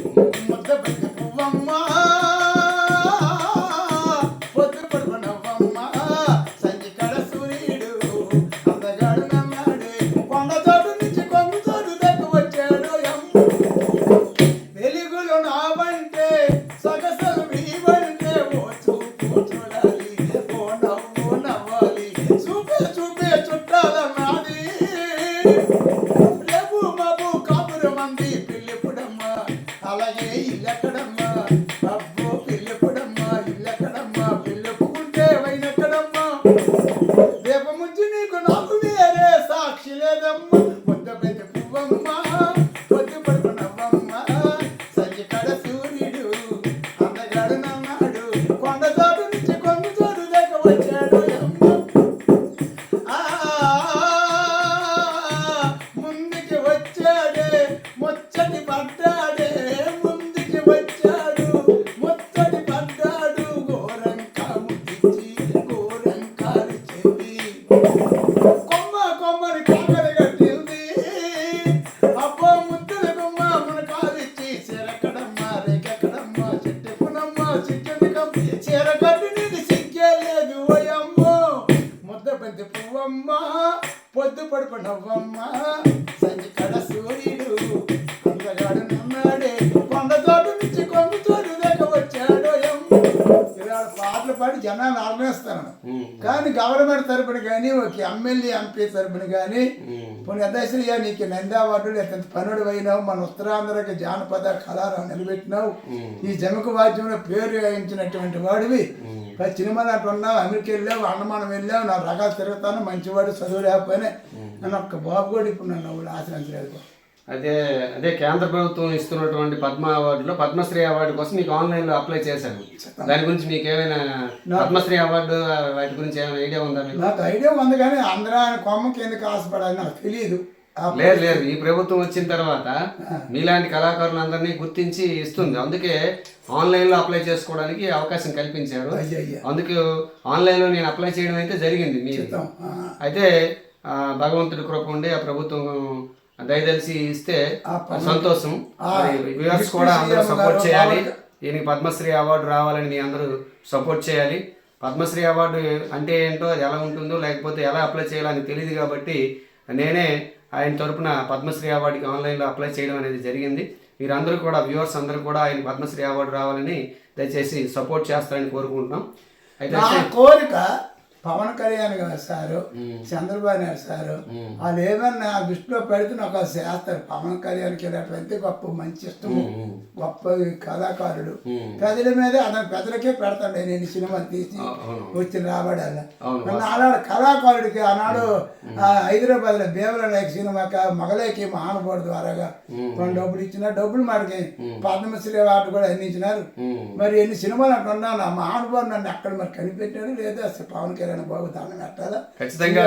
全く。I'm gonna on, move on. బంతి పువ్వమ్మ పొద్దు పడుపు నవ్వమ్మ. సంజి కడ సూర్యుడు అందగాడు నన్నాడే కొండ తోట నుంచి కొండ తోడు దాకా వచ్చాడు పాటలు పాడి జనాలు ఆర్మేస్తాను కానీ గవర్నమెంట్ తరపున కానీ ఒక ఎమ్మెల్యే ఎంపీ తరపున కానీ పోనీ అధ్యక్షుడిగా నీకు నంది అవార్డు ఎంత పనుడు అయినావు మన ఉత్తరాంధ్రకి జానపద కళారావు నిలబెట్టినావు. ఈ జమక వాద్యంలో పేరు వేయించినటువంటి వాడివి. సినిమా నాటి ఉన్నావు అమెరికా వెళ్ళావు అండమానం వెళ్ళావు నా రకాలు తిరుగుతాను మంచివాడు చదువు లేకపోయినా. నన్ను ఒక్క బాబు కూడా ఇప్పుడు నన్ను ఆశ్రయించలేదు అదే అదే కేంద్ర ప్రభుత్వం ఇస్తున్నటువంటి పద్మ అవార్డులో పద్మశ్రీ అవార్డు కోసం మీకు ఆన్లైన్లో అప్లై చేశాను దాని గురించి మీకు ఏమైనా పద్మశ్రీ అవార్డు వాటి గురించి ఏమైనా ఐడియా ఉందా మీకు? నాకు ఐడియా ఉంది కానీ అందరూ ఆయన కొమ్మకి ఎందుకు ఆశపడాలి నాకు తెలియదు. లేదు లేదు ఈ ప్రభుత్వం వచ్చిన తర్వాత మీలాంటి కళాకారులందరినీ గుర్తించి ఇస్తుంది. అందుకే ఆన్లైన్లో అప్లై చేసుకోవడానికి అవకాశం కల్పించారు. అందుకు ఆన్లైన్లో నేను అప్లై చేయడం అయితే జరిగింది మీరు అయితే భగవంతుడి కృప ఉండి ఆ ప్రభుత్వం దయదలిసి ఇస్తే సంతోషం. వ్యూవర్స్ కూడా అందరూ సపోర్ట్ చేయాలి. దీనికి పద్మశ్రీ అవార్డు రావాలని మీ అందరూ సపోర్ట్ చేయాలి. పద్మశ్రీ అవార్డు అంటే ఏంటో అది ఎలా ఉంటుందో లేకపోతే ఎలా అప్లై చేయాలని తెలియదు కాబట్టి నేనే ఆయన తరపున పద్మశ్రీ అవార్డుకి ఆన్లైన్లో అప్లై చేయడం అనేది జరిగింది. మీరందరూ కూడా వ్యూవర్స్ అందరూ కూడా ఆయన పద్మశ్రీ అవార్డు రావాలని దయచేసి సపోర్ట్ చేస్తారని కోరుకుంటున్నాం. అయితే కోరిక పవన్ కళ్యాణ్ గారు సారు చంద్రబాబు నాయుడు సారు వాళ్ళు ఏమన్నా దృష్టిలో పెడితే నాకు అది చేస్తారు పవన్ కళ్యాణ్కి ఇలాంటి గొప్ప మంచి ఇష్టము గొప్ప కళాకారుడు. ప్రజల మీద అతను ప్రజలకే పెడతాడు. నేను ఈ సినిమా తీసి వచ్చిన రాబడాల ఆనాడు కళాకారుడికి ఆనాడు హైదరాబాద్లో భీమల నాయక్ సినిమాక మగలేకి మహానుభావుడు ద్వారాగా కొన్ని డబ్బులు ఇచ్చిన డబ్బులు మనకి పద్మశ్రీ అవార్డు కూడా అందించినారు. మరి ఎన్ని సినిమాలు అంటూ ఉన్నాను ఆ మహానుభావుడు నన్ను ఎక్కడ మరి కనిపెట్టాడు? లేదా అసలు పవన్ కళ్యాణ్ బాబు దండం పెట్టాలా? ఖచ్చితంగా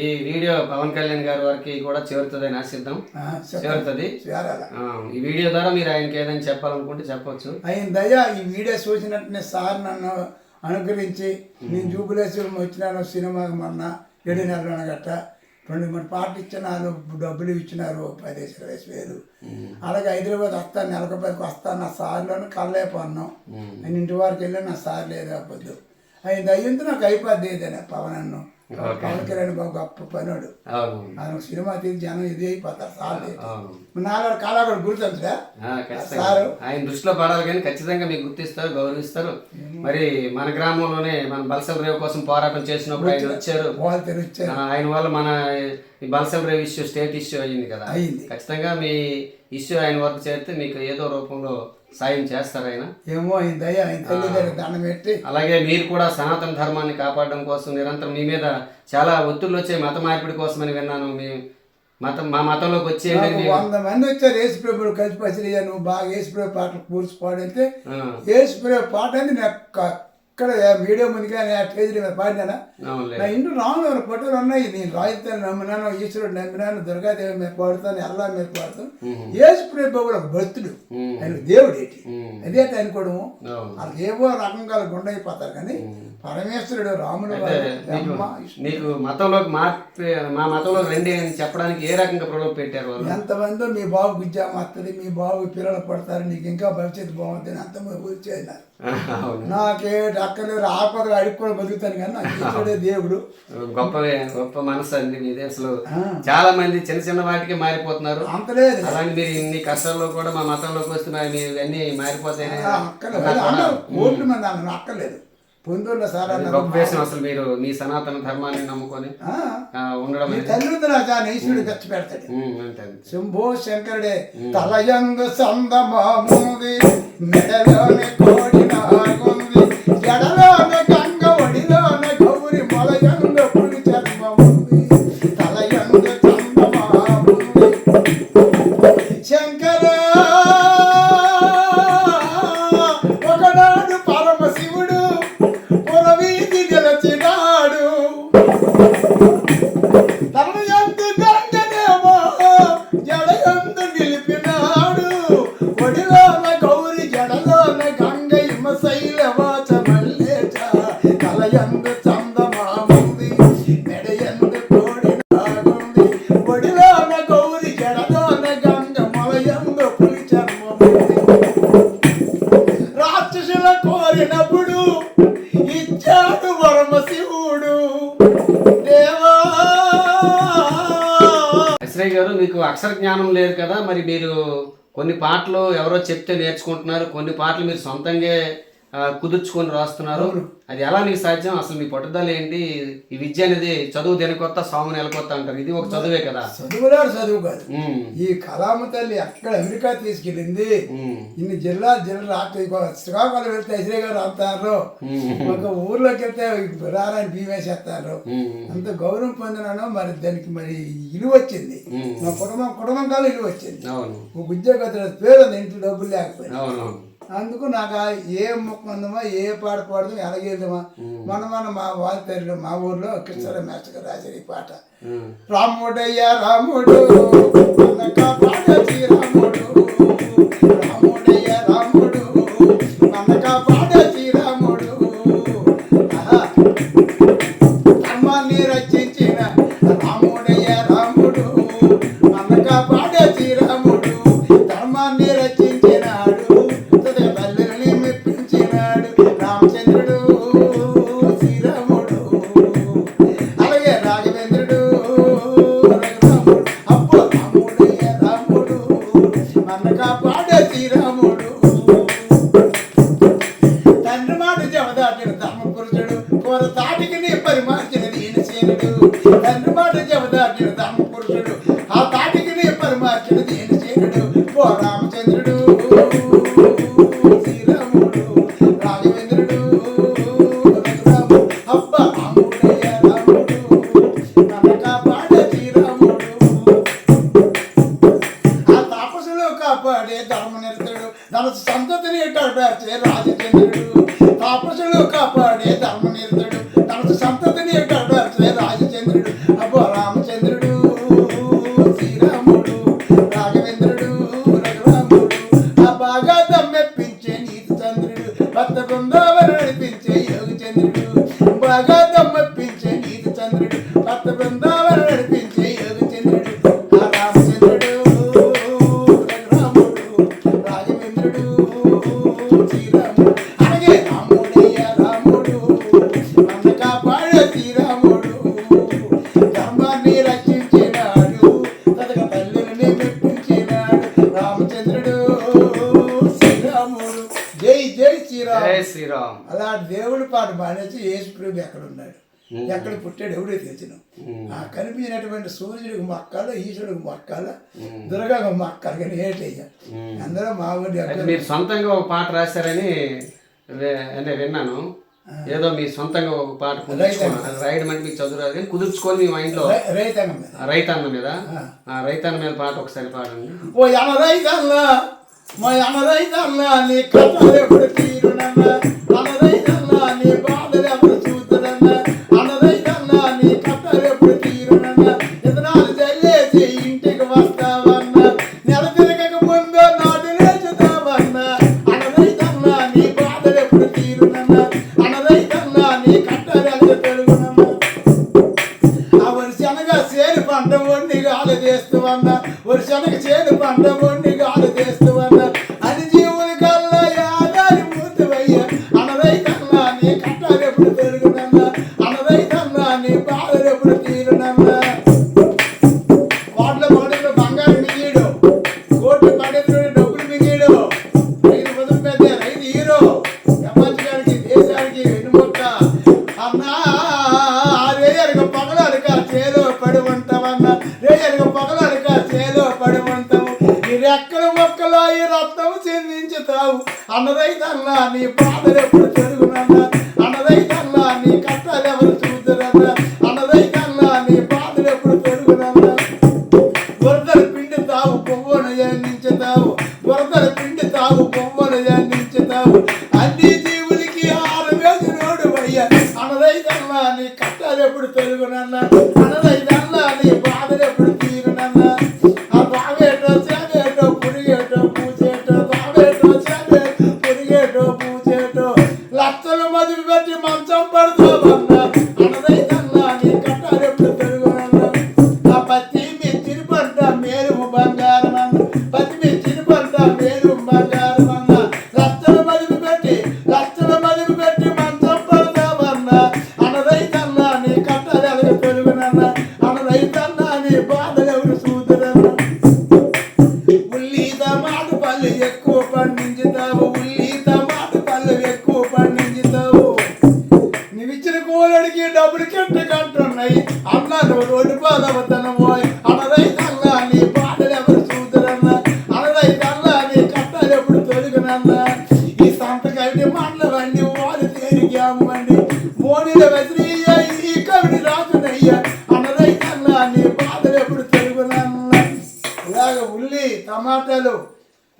ఈ వీడియో పవన్ కళ్యాణ్ గారి వరకు కూడా చేరుతుందని ఆశిద్దాం. చేరుతుంది ఈ వీడియో ద్వారా మీరు ఆయనకి ఏదైనా చెప్పాలనుకుంటే చెప్పొచ్చు. అయిన దయ ఈ వీడియో చూసినట్టునే సార్ నన్ను అనుగ్రహించి నేను జూబులేసి వచ్చినాను సినిమాకి మొన్న ఏడు నెలలు గట్ట రెండు మూడు పాటలు ఇచ్చినారు డబ్బులు ఇచ్చినారు పదిహేను ఇరవై వేలు. అలాగే హైదరాబాద్ వస్తాను నెలకు పదికి వస్తాను నా సార్లోనే కళ్ళైపోన్నాం నేను ఇంటి వరకు వెళ్ళి నా సార్ లేదు అవ్వద్దు ఆయన దయ్యంతో నాకు అయిపోద్ది ఏదైనా పవన్ అన్ను పవన్ కళ్యాణ్ బాబు గొప్ప పనుడు. ఆయన సినిమా తీసి జనం ఇది అయిపోతారు సార్ నాలుగు కళాకారుడు గుర్తుందా సారు. ఆయన దృష్టిలో పడాలి కానీ ఖచ్చితంగా మీకు గుర్తిస్తారు గౌరవిస్తారు. మరి మన గ్రామంలోనే మన బల్సల్ రేవు కోసం పోరాటం చేసినప్పుడు ఆయన వచ్చారు. ఆయన వల్ల మన ఈ బల్సల్ రేవ్ ఇష్యూ స్టేట్ ఇష్యూ అయ్యింది కదా. అయింది ఖచ్చితంగా మీ ఇష్యూ ఆయన వరకు చేస్తే మీకు ఏదో రూపంలో సాయం చేస్తారు ఆయన? ఏమో ఆయన దయ ఆయన దండం పెట్టి. అలాగే మీరు కూడా సనాతన ధర్మాన్ని కాపాడడం కోసం నిరంతరం మీ మీద చాలా ఒత్తిళ్ళు వచ్చే మత మార్పిడి కోసమని విన్నాను. మీ మతం మా మతంలోకి వచ్చేయండి మీ- వంద మంది వచ్చారు యేసుప్రభుడు కలిసి పసిరియా నువ్వు బాగా యేసుప్రభు పాటలు కూర్చి పాడితే ఆ, యేసుప్రభు పాట అనేది నాకు అక్కడ వీడియో ముందు కానీ ఆ స్టేజ్ మీద పాడినానా? అవునులే. నా ఇంట్లో రాములు ఫోటోలు ఉన్నాయి? నేను రాయితాను నమ్మినాను ఈశ్వరుడు నమ్మినాను దుర్గాదేవి మీద పాడుతాను ఎల్లా మీద పాడుతాను. యేసుప్రభు ఒక భక్తుడు. ఉమ్, ఆయనకు దేవుడు ఏంటి. అదే అనుకోవడము. వాళ్ళకి ఏవో రకంగా గుండె అయిపోతారు కానీ పరమేశ్వరుడు రాముడు నీకు మతంలోకి మార్పి మా మతంలోకి రండి అని చెప్పడానికి ఏ రకంగా ప్రలోభ పెట్టారు వాళ్ళు? ఎంతమందో మీ బాబు విద్య వస్తుంది మీ బాబు పిల్లలు పడతారు నీకు ఇంకా భవిష్యత్తు బాగుంటుంది అంతమంది వచ్చేసినారు అవును నాకే అక్కర్లేదు ఆపదలు అడుక్కొని బతుకుతాను కానీ నాకు దేవుడు. గొప్ప గొప్ప మనసు అండి మీది అసలు. చాలా మంది చిన్న చిన్న వాటికి మారిపోతున్నారు. అంతలేదు అలాంటి మీరు ఇన్ని కష్టాల్లో కూడా మా మతంలోకి వస్తే మరి మీరు అన్ని మారిపోతాయని అక్కర్లేదు. అన్నారు కోట్లు మంది అన్నారు. అక్కర్లేదు. పొందూరులో సార్ గొప్ప అసలు మీరు మీ సనాతన ధర్మాన్ని నమ్ముకొని ఉండడం మీ అనేది. తల్లి రాజా ఈశ్వరుడు ఖర్చు పెడతాడు. శంభో శంకరుడే తలయందు సందమాముంది. మెడలోని కోడినా అక్షర జ్ఞానం లేదు కదా మరి మీరు కొన్ని పాటలు ఎవరో చెప్తే నేర్చుకుంటున్నారు కొన్ని పాటలు మీరు సొంతంగా కుదుర్చుకొని రాస్తున్నారు. అది ఎలా నీకు సాధ్యం? అసలు మీ పట్టుదల ఏంటి? ఈ విద్య అనేది చదువు దేనికొత్త సాము నెలకొత్త అంటారు. ఇది ఒక చదువే కదా. చదువులాడు చదువు కాదు. ఈ కళామ తల్లి అక్కడ అమెరికా తీసుకెళ్ళింది? ఇన్ని జిల్లా జిల్లా రాష్ట్ర శ్రీకాకుళం వెళ్తే ఐశ్వర్య గారు అంటారు ఒక ఊర్లోకి వెళ్తే రారాని భీమేసేస్తారు. ఉమ్, అంత గౌరవం పొందినాను మరి దానికి మరి ఇలువ వచ్చింది. మా కుటుంబం కుటుంబం కాలం ఇలువ వచ్చింది. అవును. ఒక ఉద్యోగస్తుల పేరు ఇంట్లో డబ్బులు లేకపోయినా. అందుకు నాకు ఏ మొక్క ఉందమా ఏ పాట పాడదాం ఎలాగేద్దామా. మన మన మా వాళ్ళ పేరులో మా ఊర్లో కృష్ణ మాస్టర్ గారు రాశారు ఈ పాట. రాముడయ్య రాముడు రాముడు. తన సంతతిని కాపాడే రాజచంద్రుడు? తాపసుడు కాపాడే ధర్మనిరుతుడు. తన సంతతిని కాపాడే రాజచంద్రుడు? శ్రీరామ్ అలాంటి దేవుడి పాట పాడేసి యేసు ప్రభు ఎక్కడ ఉన్నాడు? ఎక్కడ పుట్టాడు ఎవడే తెలిసిన ఆ కనిపించినటువంటి సూర్యుడికి మొక్కాల ఈశ్వరుడికి మొక్కాల దుర్గకు మొక్కాల కానీ ఏటయ్య అందరూ మా ఊరి మీరు సొంతంగా ఒక పాట రాశారని అంటే విన్నాను. ఏదో మీ సొంతంగా ఒక పాట కుదుర్చుకున్నారు అది రాయడం అంటే మీకు చదువు రాదు కానీ కుదుర్చుకొని మీ మైండ్లో రైతాంగం మీద. ఆ రైతన్న మీద? ఆ. రైతన్న మీద పాట ఒకసారి పాడండి. ఓ యమ రైతల్లా మా యమ రైతల్లా నీ కథలు ఎప్పుడు తీరునన్నా? చెందించుతావు అన్నదైతన్నా నీ బాధలు ఎప్పుడు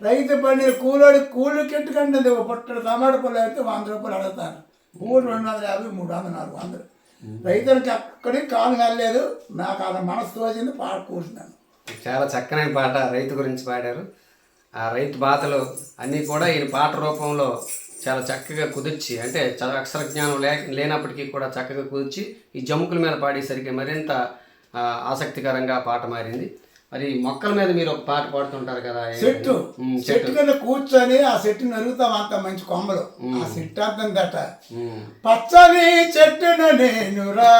రైతు పండిన కూలోడి కూలి కెట్టుకంటే ఒక పుట్టడు టమాటా పొలం అయితే వంద రూపాయలు అడుగుతారు. మూడు రెండు వందల యాభై మూడు వందల నాలుగు వందలు. రైతులకి అక్కడికి కాలు కాలేదు నాకు అది మనసు తోచింది పాట కూర్చున్నాను. చాలా చక్కని పాట రైతు గురించి పాడారు. ఆ రైతు బాధలు అన్నీ కూడా ఈయన పాట రూపంలో చాలా చక్కగా కుదిర్చి అంటే చాలా అక్షర జ్ఞానం లే లేనప్పటికీ కూడా చక్కగా కుదిర్చి ఈ జముకుల మీద పాడేసరికి మరింత ఆసక్తికరంగా పాట మారింది. మరి మొక్కల మీద మీరు ఒక పాట పాడుతుంటారు కదా చెట్టు. చెట్టు కింద కూర్చొని ఆ చెట్టు నరుగుతాం అంత మంచి కొమ్మలు. ఆ చెట్టు అర్థం దట పచ్చని చెట్టున నేనురా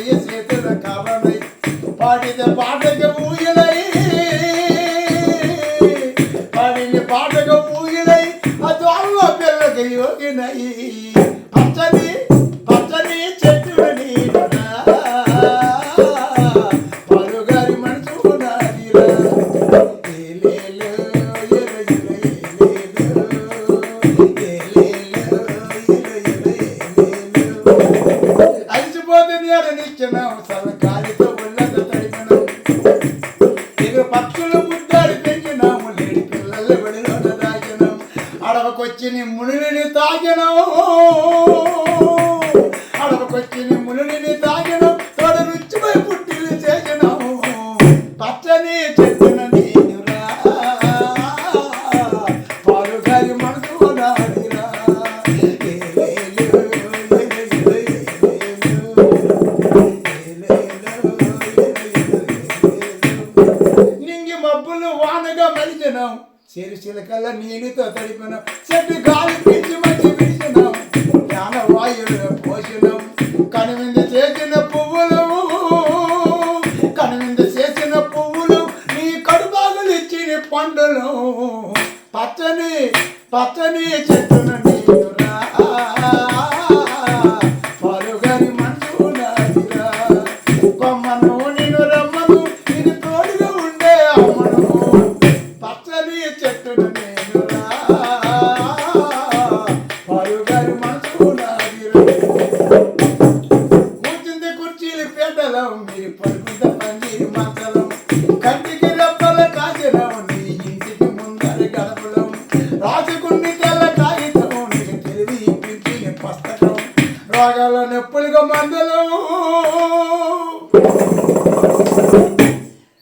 கவலையை சேர்த்தத கவலை பாடித பாட்டக மூயிலை பாடின பாட்டக மூயிலை அது அவ்வளோ பெரிய யோகினை. Oh. పచ్చని చెట్టున నీరురా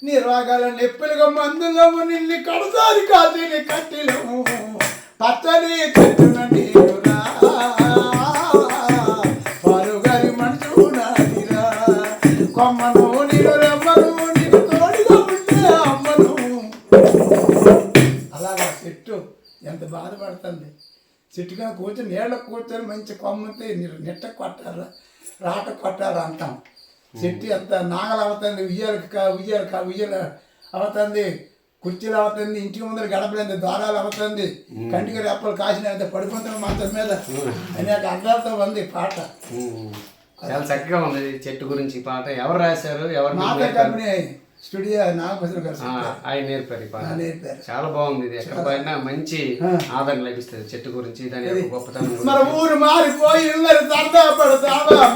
నీ రోగాల నొప్పులుగా మందులు నిన్ను కడసారి కాసిన కట్టిలో పచ్చని చెట్టున నీరురా పాలుగారి మనసు నాదిరా. కొమ్మను నీరు రెమ్మను నీకు తోడుగా ఉండే అమ్మను. అలాగా చెట్టు ఎంత బాధపడుతుంది. చెట్టు కింద కూర్చొని నీళ్ళ కూర్చొని మంచి కొమ్మతి నిట్ట కొట్టారా రాట కొట్టారా అంటాం. చెట్టు ఎంత నాగలు అవుతుంది ఉయ్యాలు కా- ఉయ్యాలు కా ఉయ్యాలు అవుతుంది కుర్చీలు అవుతుంది ఇంటి ముందర గడపలేదు ద్వారాలు అవుతుంది. కంటికి రెప్పలు కాసిన పడిపోతున్న మంచం మీద. అనేక అర్థాలతో ఉంది పాట. చాలా చక్కగా ఉంది చెట్టు గురించి పాట. ఎవరు రాశారు? ఎవరు? కంపెనీ స్టూడియో నాగభద్ర గారు ఆయన నేర్పారు ఈ పాట. ఆ, నేర్పారు. చాలా బాగుంది ఇది. ఎక్కడ పోయినా మంచి ఆదరణ లభిస్తుంది చెట్టు గురించి. దాని గొప్పతనం. మన ఊరు మారిపోయి సరదా పడతావా?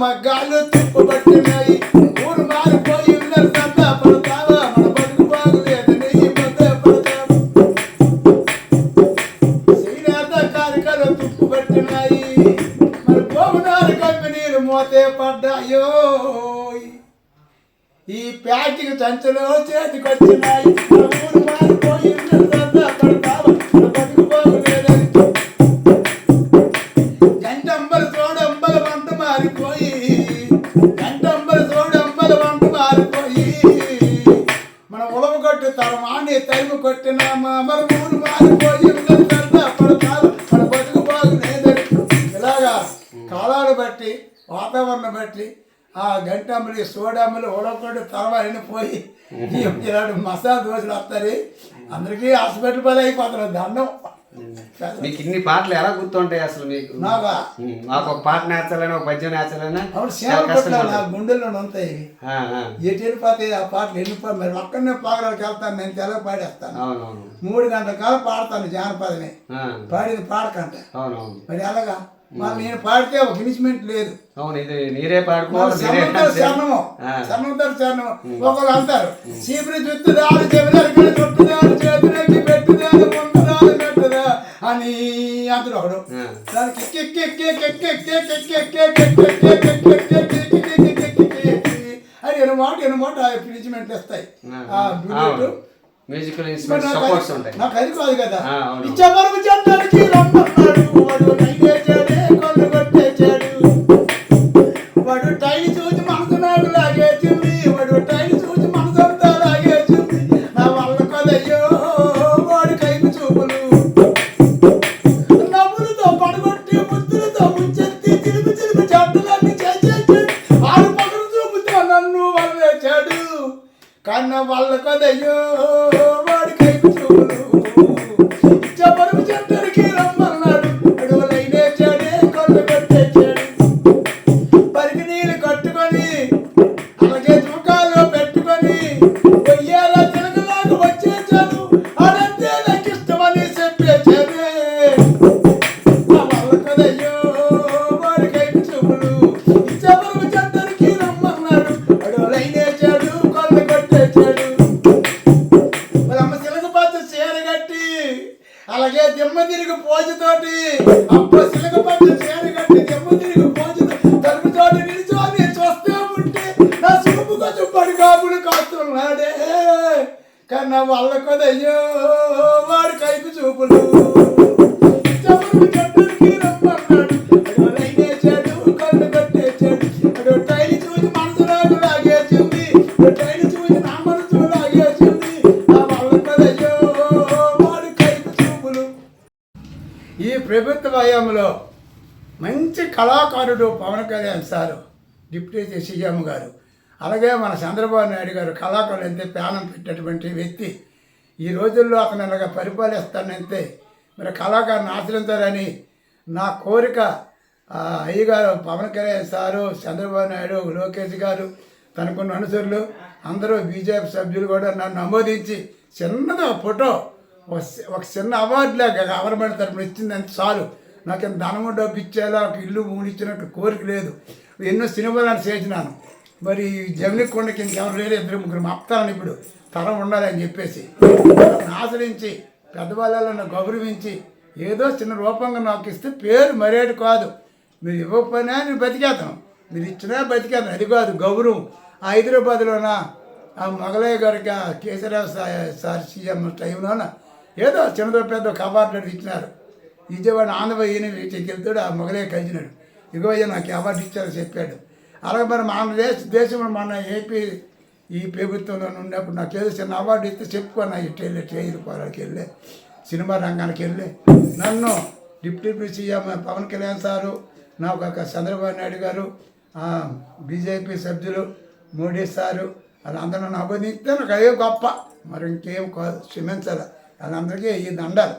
my God, look వారిని తరుగు కొట్టిన మరి మూడు వారు పోయి పడతారు. ఇలాగా కాలాలు బట్టి వాతావరణం బట్టి ఆ గంటమ్మలు సోడమ్మలు ఓడొక్కడు తర్వాత పోయి ఇలాంటి మసాలా దోశలు వస్తాయి. అందరికీ హాస్పిటల్ పని అయిపోతున్నారు దండం. మీకు ఇన్ని పాటలు ఎలా గుర్తుంటాయి అసలు మీకు? నాకు ఒక పాట నేర్చాలని ఒక పద్యం నేర్చాలని గుండెల్లో ఉంటాయి. ఎటు వెళ్ళిపోతాయి ఆ పాటలు ఎన్ని మరి ఒక్కడనే పాగలకి వెళ్తాను నేను తెలవ పాడేస్తాను. మూడు గంటల కాలం పాడతాను జానపదమే. పాడింది పాడకంట. మరి ఎలాగా? నేను పాడితే ఒక ఫినిష్మెంట్ లేదు. నీరే చరణము ఒకరు అంటారు చీపురు చుట్టూ రాడు చెబుతారు అని అంటాడు ఒకడు దానికి అని ఎనమాట ఎనమాట ఇన్స్ట్రుమెంట్లు వస్తాయి మ్యూజికల్ ఇన్స్ట్రుమెంట్ సపోర్ట్స్ ఉంటాయి నాకు అది కాదు కదా ఇచ్చమరుగు చట్టానికి రమ్మన్నాడు వాడు టైం చేశాడే చేతితో ముంచెత్తి వాళ్ళకు అలాగే దిమ్మ తిరిగి పోజుతోటి అప్పుడు సిలక పచ్చ చీర కట్టి దిమ్మ తిరిగి పోజుతో తలుపు తోటి నిలిచోని చూస్తూ ఉంటే నా సులుపు కొంచెం పడి కాపులు కాస్తున్నాడే. కన్నా వాళ్ళ కొదయ్యో వాడి కైపు చూపులు. చెవులు కుమారుడు Pawan Kalyan sir deputy CM గారు. అలాగే మన చంద్రబాబు నాయుడు గారు కళాకారులు అంతే ప్రాణం పెట్టేటువంటి వ్యక్తి. ఈ రోజుల్లో అతను ఇలాగ పరిపాలిస్తానంతే మరి కళాకారుని ఆశ్రయించారని నా కోరిక అయ్యగారు పవన్ కళ్యాణ్ సారు చంద్రబాబు నాయుడు లోకేష్ గారు తనకున్న అనుసరులు అందరూ బీజేపీ సభ్యులు కూడా నన్ను నమోదించి చిన్నది ఫోటో ఒక చిన్న అవార్డులాగా గవర్నమెంట్ తరఫున ఇచ్చిందంటే చాలు. నాకేం ధనము డబ్బు ఇచ్చేలా ఒక ఇల్లు మూడిచ్చినట్టు కోరిక లేదు. ఎన్నో సినిమాలను చేసినాను. మరి జమిని కొండకి ఇంకెవరు లేరు ఇద్దరు ముగ్గురు మప్తాను ఇప్పుడు తరం ఉండాలని చెప్పేసి. ఆశ్రయించి పెద్దవాళ్ళను గౌరవించి ఏదో చిన్న రూపంగా నాకు ఇస్తే పేరు మరేటి కాదు. మీరు ఇవ్వకపోయినా నేను బతికేద్దాం మీరు ఇచ్చినా బతికేద్దాం అది కాదు గౌరవం. ఆ హైదరాబాద్లోన ఆ మొగలయ్య గారికి ఆ కేసీరావు సార్ సీఎం టైంలోన ఏదో చిన్నదో పెద్ద ఒక అవార్డు ఇచ్చినారు. విజయవాడ ఆంధ్రప్రదేశ్ వెళ్తాడు ఆ మొగలే కలిసినాడు. ఇగోయ్య నాకు అవార్డు ఇచ్చారని చెప్పాడు. అలాగే మరి మన దేశ దేశంలో మన ఏపీ ఈ ప్రభుత్వంలో ఉన్నప్పుడు నాకు ఏదో చిన్న అవార్డు ఇస్తే చెప్పుకోను ఇటు వెళ్ళి ట్రైన్ పోరాకి వెళ్ళి సినిమా రంగానికి వెళ్ళి. నన్ను deputy CM Pawan Kalyan sir నాకు ఒక చంద్రబాబు నాయుడు గారు బీజేపీ సభ్యులు మోడీ సారు వాళ్ళందరూ నన్ను అభినందిస్తే నాకు అదే గొప్ప. మరి ఇంకేం కాదు క్షమించాలి? వాళ్ళందరికీ ఈ అండాలి